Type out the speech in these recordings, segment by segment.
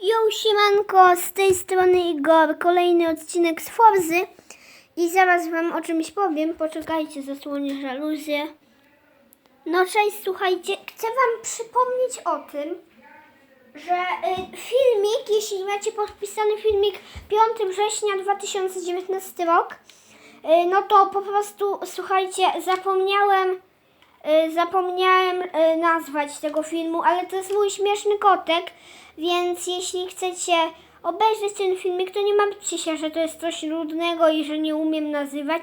Jo, siemanko, z tej strony Igor, kolejny odcinek z Forzy i zaraz wam o czymś powiem, poczekajcie, zasłonię żaluzję. No cześć, słuchajcie, chcę wam przypomnieć o tym, że y, filmik, jeśli macie podpisany filmik 5 września 2019 rok, y, no to po prostu, słuchajcie, zapomniałem y, zapomniałem y, nazwać tego filmu, ale to jest mój śmieszny kotek, więc jeśli chcecie obejrzeć ten filmik, to nie martwcie się, że to jest coś nudnego i że nie umiem nazywać,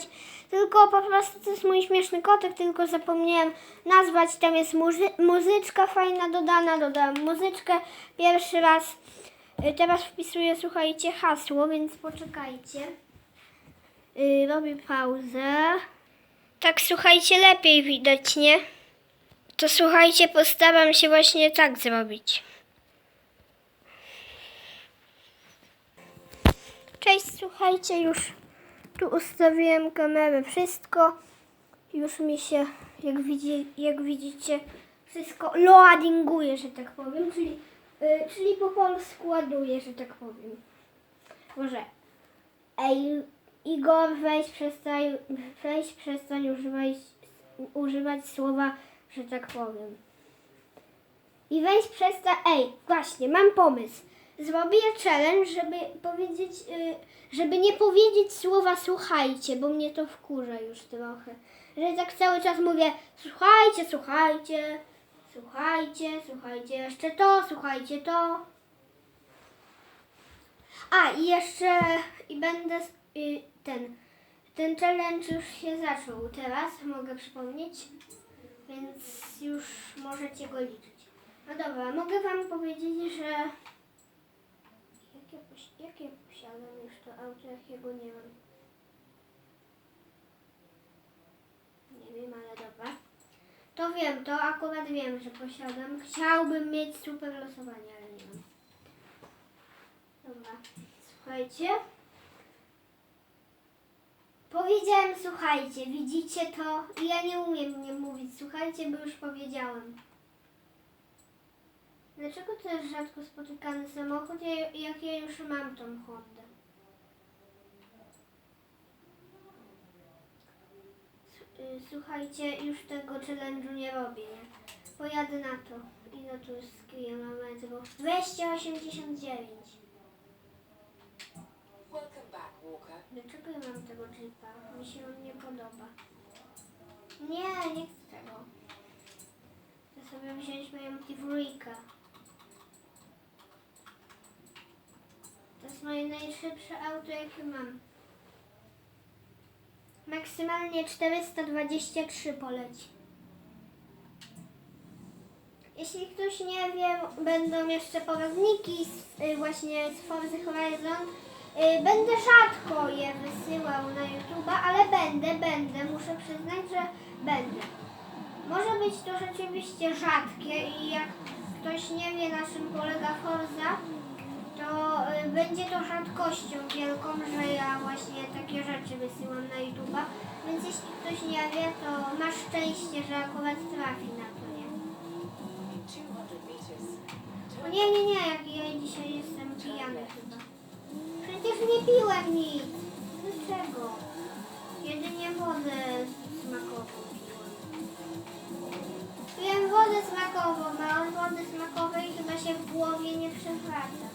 tylko po prostu to jest mój śmieszny kotek, tylko zapomniałem nazwać, tam jest muzy- muzyczka fajna dodana, dodałam muzyczkę pierwszy raz, Y, teraz wpisuję, słuchajcie, hasło, więc poczekajcie. Y, robię pauzę. Tak, słuchajcie, lepiej widać, nie? To słuchajcie, postaram się właśnie tak zrobić. Cześć, słuchajcie, już tu ustawiłem kamerę, wszystko. Już mi się, jak, widzi, jak widzicie, wszystko loadinguje, że tak powiem, czyli, y, czyli po polsku ładuje, że tak powiem. Może Ej, Igor, weź przestań, weź przestań używać, używać słowa, że tak powiem. I weź przestań, ej, właśnie, mam pomysł. Zrobię challenge, żeby powiedzieć, y, żeby nie powiedzieć słowa słuchajcie, bo mnie to wkurza już trochę. Że tak cały czas mówię słuchajcie, słuchajcie, słuchajcie, słuchajcie, jeszcze to, słuchajcie to. A i jeszcze i będę y, ten ten challenge już się zaczął teraz, mogę przypomnieć, więc już możecie go liczyć. No dobra, mogę wam powiedzieć, że jakie, posi- jakie posiadam już to auto, jakiego nie mam. Nie wiem, ale dobra. To wiem, to akurat wiem, że posiadam. Chciałbym mieć super losowanie, ale nie mam. Dobra, słuchajcie. Powiedziałem słuchajcie, widzicie to? Ja nie umiem nie mówić słuchajcie, bo już powiedziałem. Dlaczego to jest rzadko spotykany samochód, ja- jak ja już mam tą Hondę? Y, Słuchajcie, już tego challenge'u nie robię, nie? Pojadę na to. Ile tu jest kilometrów? 289. Welcome back, Walker. Dlaczego ja mam tego jeepa? Mi się on nie podoba. Nie, nie chcę tego. Chcę sobie wziąć moją Tivurikę. To jest moje najszybsze auto, jakie mam. Maksymalnie 423 poleci. Jeśli ktoś nie wie, będą jeszcze poradniki z, y, właśnie z Forza Horizon. Y, Będę rzadko je wysyłał na YouTube, ale będę, będę, muszę przyznać, że będę. Może być to rzeczywiście rzadkie i jak ktoś nie wie na czym polega Forza, to y, będzie to rzadkością wielką, że ja właśnie takie rzeczy wysyłam na YouTube. Więc jeśli ktoś nie wie, to ma szczęście, że akurat trafi na to, nie? 200 meters. O nie, nie, nie, jak ja dzisiaj jestem pijany chyba. Przecież nie piłem nic. Dlaczego? Jedynie wodę smakową piłem. Piłem wodę smakową, a od wody smakowej chyba się w głowie nie przewraca.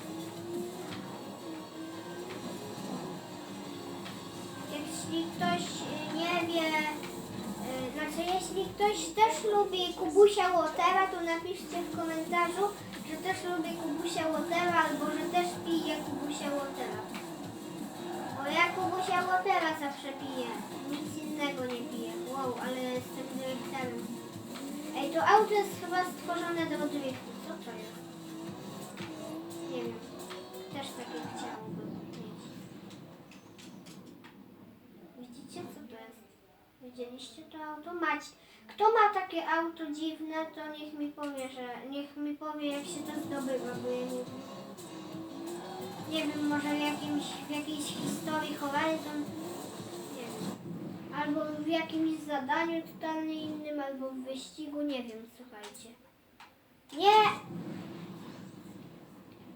Jeśli ktoś y, nie wie, y, znaczy jeśli ktoś też lubi Kubusia Łotera, to napiszcie w komentarzu, że też lubi Kubusia Łotera albo że też pije Kubusia Łotera. Bo ja Kubusia Łotera zawsze piję, nic innego nie piję. Wow, ale jestem drifterem. Ej, to auto jest chyba stworzone do driftu, co to jest? Nie wiem, też takie chciałbym mieć. Widzicie, co to jest? Widzieliście to auto? Mać. Kto ma takie auto dziwne, to niech mi powie, że niech mi powie, jak się to zdobywa, bo ja nie. Nie wiem, może w, jakimś, w jakiejś historii Horizon, nie wiem. Albo w jakimś zadaniu totalnie innym, albo w wyścigu, nie wiem, słuchajcie. Nie!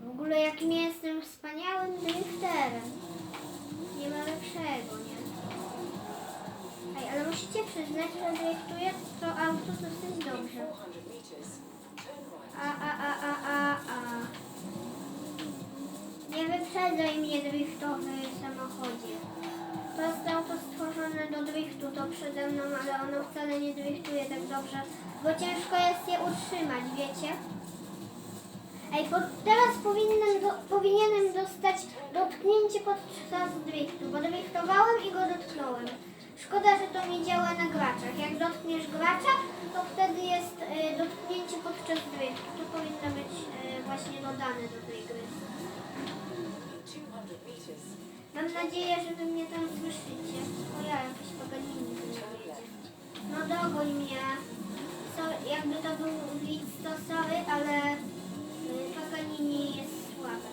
W ogóle jakim ja jestem wspaniałym drifterem. Nie ma lepszego, nie? Musicie przyznać, że driftuję to auto dosyć dobrze. 400 meters. Turn right. A, a, a, a, a, a. Nie wyprzedzaj mnie driftowy samochodzie. To jest auto stworzone do driftu, to przede mną, ale ono wcale nie driftuje tak dobrze, bo ciężko jest je utrzymać, wiecie? Ej, po, teraz powinienem, do, powinienem dostać dotknięcie podczas driftu, bo driftowałem i go dotknąłem. Szkoda, że to nie działa na graczach. Jak dotkniesz gracza, to wtedy jest y, dotknięcie podczas driftu. To powinno być y, właśnie dodane do tej gry. In 200 meters. Mam nadzieję, że wy mnie tam słyszycie. O ja, jakieś jedzie. No dogoń mnie. So, jakby to był widz, to sorry, ale y, paganini jest słabe.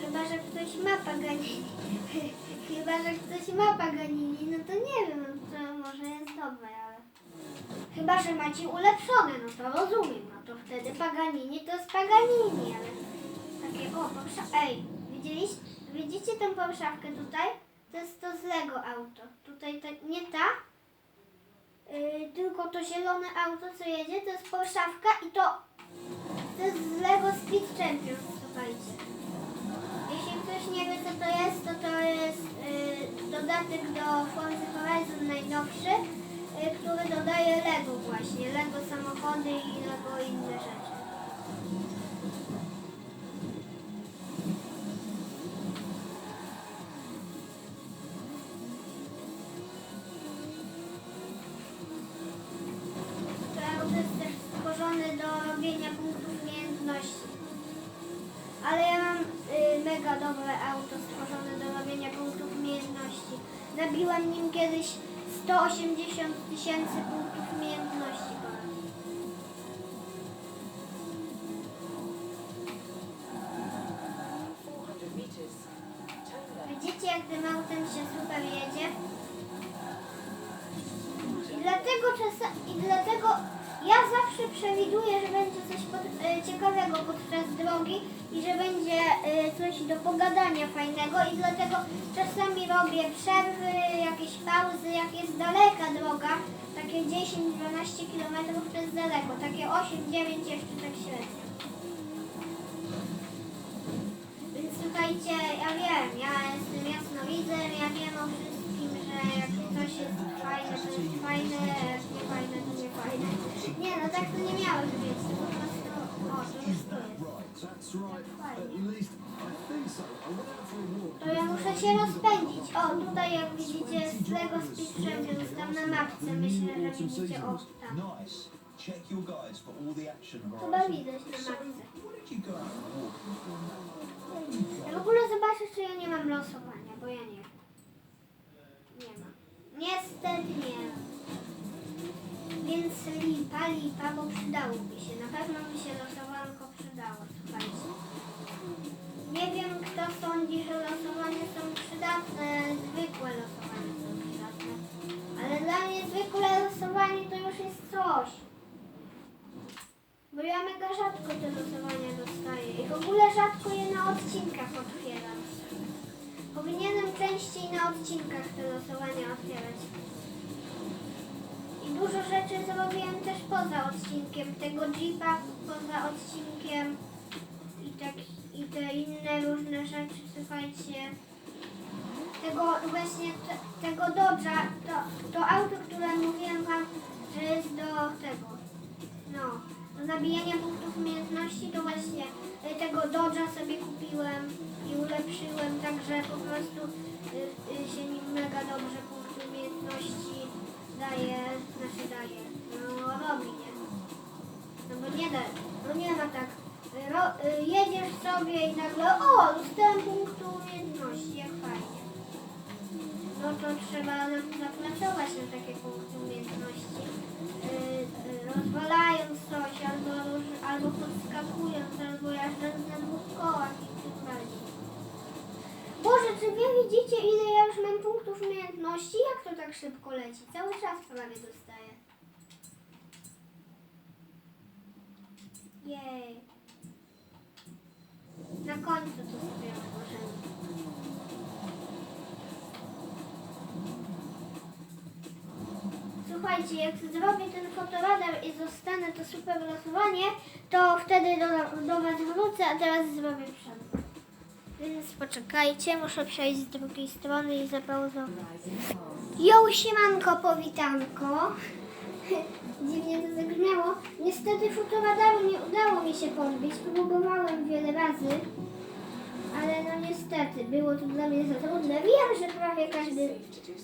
Chyba, że ktoś ma paganini. Chyba, że ktoś ma paganini, no to nie wiem, to może jest dobre, ale... Chyba, że macie ulepszone, no to rozumiem, no to wtedy paganini to jest paganini, ale... Takie, o, Porsche. Ej, widzieliście, widzicie tę Porszawkę tutaj? To jest to z Lego auto. Tutaj te, nie ta, yy, tylko to zielone auto, co jedzie, to jest Porszawka i to, to jest z Lego Speed Champions, słuchajcie. Ktoś nie wie, co to jest, to to jest yy, dodatek do Forza Horizon najnowszy, yy, który dodaje Lego właśnie, Lego samochody i Lego inne rzeczy. To jest też do robienia punktów umiejętności. Mega auto stworzone do robienia punktów umiejętności. Zabiłam nim kiedyś 180 tysięcy punktów umiejętności. Coś do pogadania fajnego i dlatego czasami robię przerwy, jakieś pauzy, jak jest daleka droga, takie 10-12 km to jest daleko, takie 8-9 jeszcze tak średnio. Więc słuchajcie, ja wiem, ja jestem jasnowidzem, ja wiem o wszystkim, że jak coś jest fajne, to jest fajne, jak nie fajne, to nie fajne. Nie, no tak to nie miało być, to po prostu, o, to już to jest. Right, that's To ja muszę się rozpędzić. O, tutaj jak widzicie z Lego Speed Champions, tam na mapce, myślę, że widzicie, o. Nice. Check Chyba widać na mapce. Ja w ogóle zobaczę, czy ja nie mam losowania, bo ja nie. Nie mam. Niestety nie. Więc lipa, lipa, bo przydałoby się. Na pewno by się losowanko przydało, słuchajcie. Nie wiem, kto sądzi, że losowania są przydatne, zwykłe losowania są przydatne. Ale dla mnie zwykłe losowanie to już jest coś. Bo ja mega rzadko te losowania dostaję i w ogóle rzadko je na odcinkach otwieram. Powinienem częściej na odcinkach te losowania otwierać. I dużo rzeczy zrobiłem też poza odcinkiem. Tego Jeepa poza odcinkiem tak, i te inne różne rzeczy, słuchajcie. Tego właśnie, te, tego Dodge'a, to, to auto, które mówiłem wam, że jest do tego, no, do zabijania punktów umiejętności, to właśnie y, tego Dodge'a sobie kupiłem i ulepszyłem, także po prostu y, y, się nim mega dobrze punkty umiejętności daje, znaczy daje, no robi, nie? No bo nie da, no nie ma tak, ro, y, jedziesz sobie i nagle, o, dostałem punktu umiejętności, jak fajnie. No to trzeba na- zapracować na takie punkty umiejętności. Yy, yy, rozwalając coś, albo, albo podskakując, albo jadąc na dwóch kołach i tak dalej. Boże, czy wy widzicie ile ja już mam punktów umiejętności? Jak to tak szybko leci? Cały czas prawie dostaję. Jej. Końcu to sobie otworzymy. Słuchajcie, jak zrobię ten fotoradar i zostanę to super losowanie, to wtedy do, do Was wrócę, a teraz zrobię przerwę. Więc poczekajcie, muszę przejść z drugiej strony i zapauzować. Jo, siemanko, powitanko. Dziwnie to zabrzmiało. Niestety fotoradaru nie udało mi się podbić. Próbowałem wiele razy, ale no niestety, było to dla mnie za trudne. Wiem, że prawie każdy,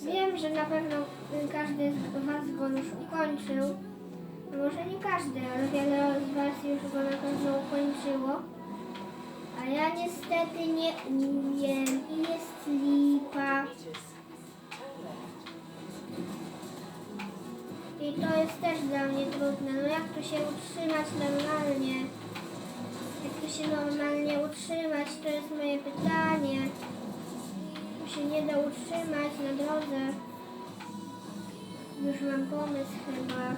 wiem, że na pewno każdy z Was go już ukończył. Może nie każdy, ale wiele z Was już go na pewno ukończyło. A ja niestety nie umiem i jest lipa. I to jest też dla mnie trudne. No jak tu się utrzymać normalnie? Jak tu się normalnie utrzymać, to jest moje pytanie. Tu się nie da utrzymać na drodze. Już mam pomysł chyba.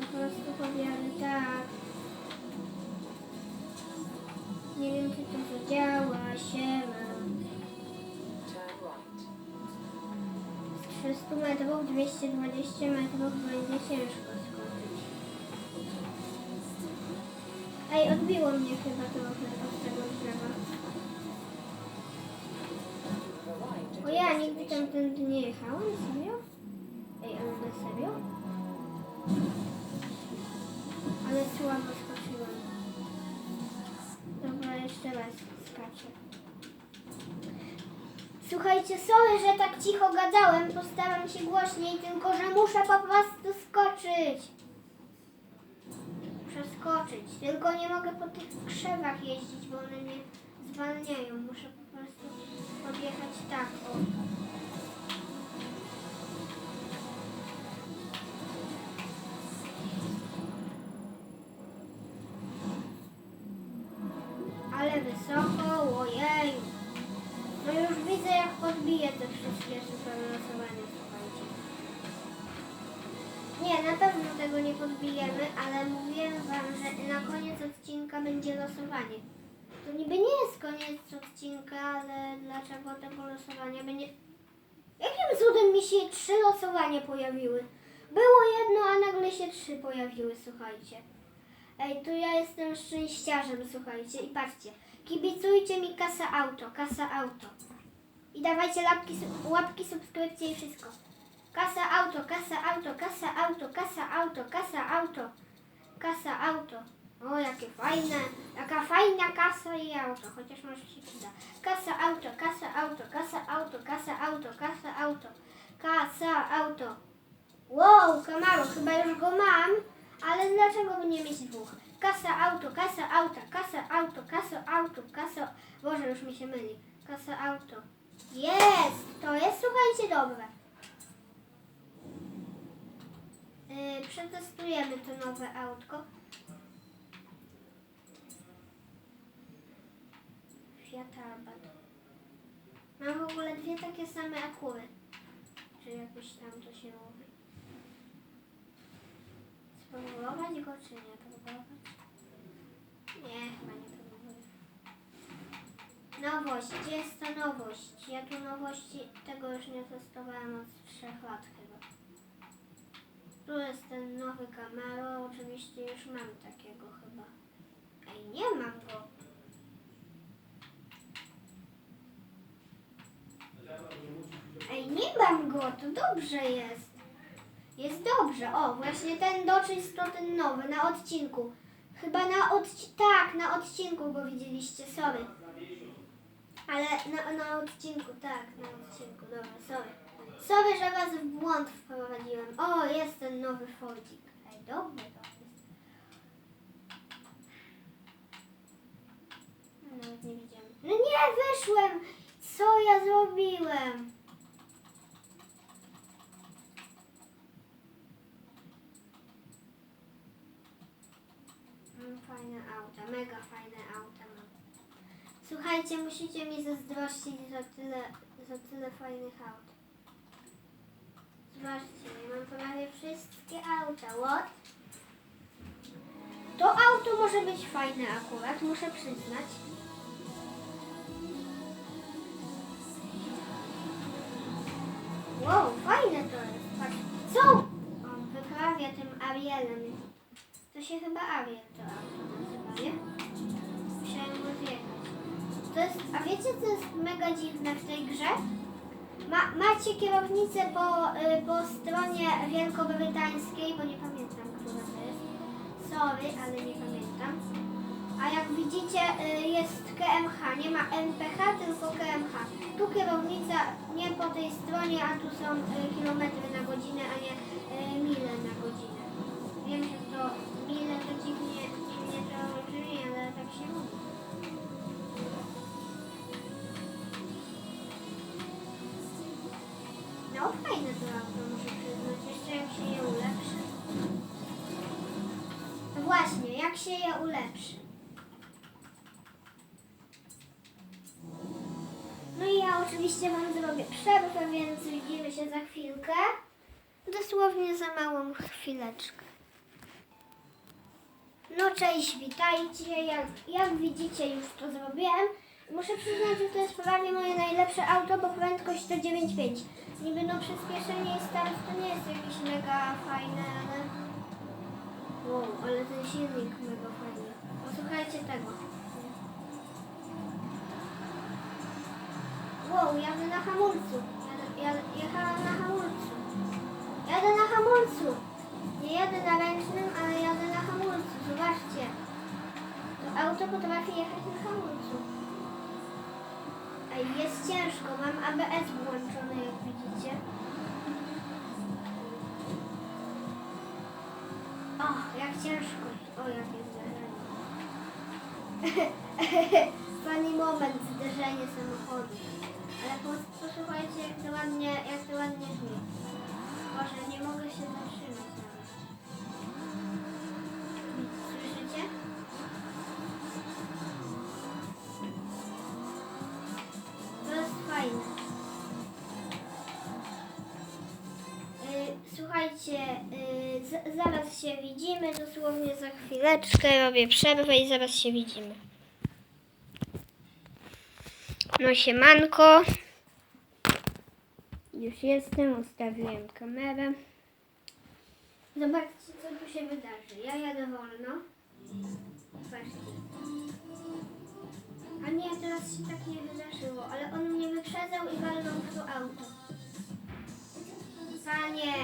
Po prostu powiadę tak. Nie wiem, czy to zadziała. Siema. Turn 100 metrów, 220 metrów będzie ciężko skoczyć. Ej, odbiło mnie chyba trochę od tego drzewa. O ja nigdy tamtędy nie jechałem, serio? Ej, ale na serio? Ale słabo skoczyłem. Dobra, jeszcze raz skaczę. Słuchajcie, sorry, że tak cicho gadałem, postaram się głośniej, tylko że muszę po prostu skoczyć. Przeskoczyć, tylko nie mogę po tych krzewach jeździć, bo one mnie zwalniają. Muszę po prostu podjechać tak, o. odcinka, ale dlaczego tego losowania będzie... Jakim cudem mi się trzy losowania pojawiły? Było jedno, a nagle się trzy pojawiły, słuchajcie. Ej, tu ja jestem szczęściarzem, słuchajcie. I patrzcie, kibicujcie mi kasa auto, kasa auto. I dawajcie łapki, łapki subskrypcje i wszystko. Kasa auto, kasa auto, kasa auto, kasa auto, kasa auto, kasa auto. O, jakie fajne, jaka fajna kasa i auto, chociaż może się przyda. Kasa auto, kasa auto, kasa auto, kasa auto, kasa auto, kasa auto. Wow, Camaro, chyba już go mam, ale dlaczego by nie mieć dwóch? Kasa auto, kasa auta, kasa auto, kasa auto, kasa... Boże, już mi się myli. Kasa auto. Jest! To jest, słuchajcie, dobre. Yy, przetestujemy to nowe autko. Fiat Abarth. Mam w ogóle dwie takie same akury. Czy jakoś tam to się mówi. Spróbować go, czy nie próbować? Nie, chyba nie próbuję. Nowość, gdzie jest ta nowość? Ja tu nowości tego już nie testowałem od 3 lat chyba. Tu jest ten nowy Camaro, oczywiście już mam takiego chyba. Ej, nie mam go. Ej, nie mam go, to dobrze jest. Jest dobrze. O, właśnie ten doczyst to ten nowy, na odcinku. Chyba na odcinku, tak, na odcinku go widzieliście, sorry. Ale na, na odcinku, tak, na odcinku, dobra, sorry. Sorry, że was w błąd wprowadziłem. O, jest ten nowy Fordzik. Ej, dobry to jest. Nawet nie widziałem. No nie, wyszłem! Co ja zrobiłem? Fajne auta, mega fajne auta mam. Słuchajcie, musicie mi zazdrościć za tyle, za tyle fajnych aut. Zobaczcie, mam prawie wszystkie auta. What? To auto może być fajne akurat, muszę przyznać. Wow, fajne to jest. Co? On wyprawia tym Arielem. To się chyba Ariel to auto nazywa, nie? Musiałem go zjechać. To jest, a wiecie co jest mega dziwne w tej grze? Ma, macie kierownicę po, y, po stronie wielkobrytańskiej, bo nie pamiętam, która to jest. Sorry, ale nie pamiętam. A jak widzicie, y, jest KMH, nie ma MPH, tylko KMH. Tu kierownica nie po tej stronie, a tu są y, kilometry na godzinę, a nie y, mile na godzinę. Wiem, że to mile to dziwnie, dziwnie to brzmi, ale tak się mówi. No fajne to auto, muszę przyznać, jeszcze jak się je ulepszy. Właśnie, jak się je ulepszy. Oczywiście Wam zrobię przerwę, więc widzimy się za chwilkę. Dosłownie za małą chwileczkę. No cześć, witajcie. Jak, jak widzicie już to zrobiłem. Muszę przyznać, że to jest prawie moje najlepsze auto, bo prędkość to 9,5. Niby no przyspieszenie i start to nie jest jakieś mega fajne, ale... Wow, ale ten silnik mega fajny. Posłuchajcie tego. Jadę na hamulcu. Jadę, jadę, na hamulcu. Jadę na hamulcu. Nie jadę na ręcznym, ale jadę na hamulcu. Zobaczcie. To auto potrafi jechać na hamulcu. Ej, jest ciężko. Mam ABS włączony, jak widzicie. O, jak ciężko. O, jakie zderzenie. Funny moment, zderzenie samochodu. Ale pos- posłuchajcie, jak to ładnie, jak to ładnie brzmi. Boże, nie mogę się zatrzymać nawet. Słyszycie? To jest fajne. Y, Słuchajcie, y, zaraz się widzimy, dosłownie za chwileczkę robię przerwę i zaraz się widzimy. No siemanko. Już jestem, ustawiłem kamerę. Zobaczcie, co tu się wydarzy. Ja jadę wolno. Patrzcie. A nie, teraz się tak nie wydarzyło, ale on mnie wyprzedzał i walnął w to auto. Panie,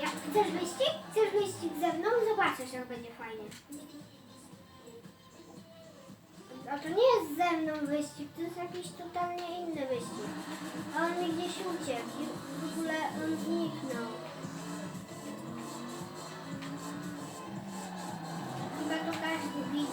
jak chcesz wyścig? Chcesz wyścig ze mną? Zobaczysz, jak będzie fajnie. A to nie jest ze mną wyścig, to jest jakiś totalnie inny wyścig. A on mi gdzieś uciekł i w ogóle on zniknął. Chyba to każdy widział,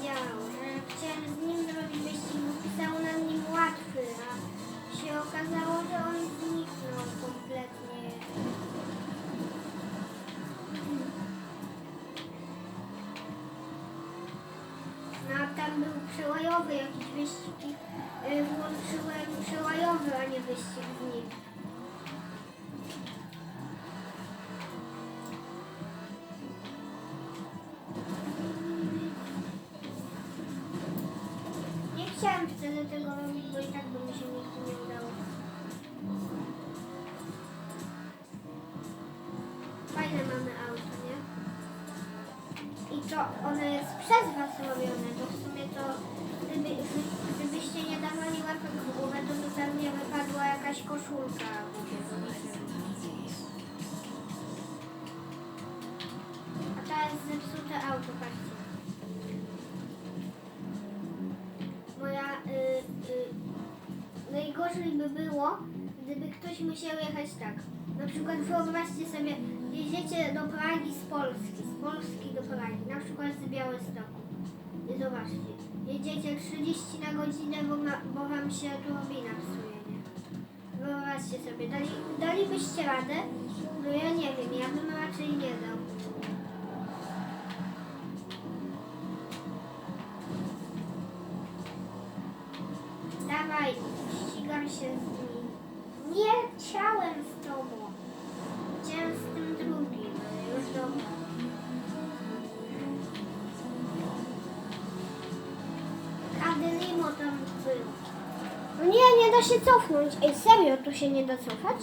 przełajowy jakiś wyścig i y, włączyłem przełajowy, a nie wyścig z nim. Nie chciałem wtedy tego robić, bo i tak by mi się nigdy nie udało. Fajne to ono jest przez was robione, bo w sumie to gdyby, gdybyście nie dawali łapek w głowę, to by pewnie wypadła jakaś koszulka. A to jest zepsute auto, patrzcie. Moja, y, y, najgorzej by było, gdyby ktoś musiał jechać tak. Na przykład wyobraźcie sobie, jedziecie do Pragi z Polski, Polski do Pragi, na przykład z Białegostoku. I zobaczcie, jedziecie 30 na godzinę, bo, ma, bo wam się turbina psuje, nie? Wyobraźcie sobie, dali, dalibyście radę? No ja nie wiem, ja bym raczej nie dał. Dawaj, ścigam się z da się cofnąć. Ej, serio, tu się nie da cofać?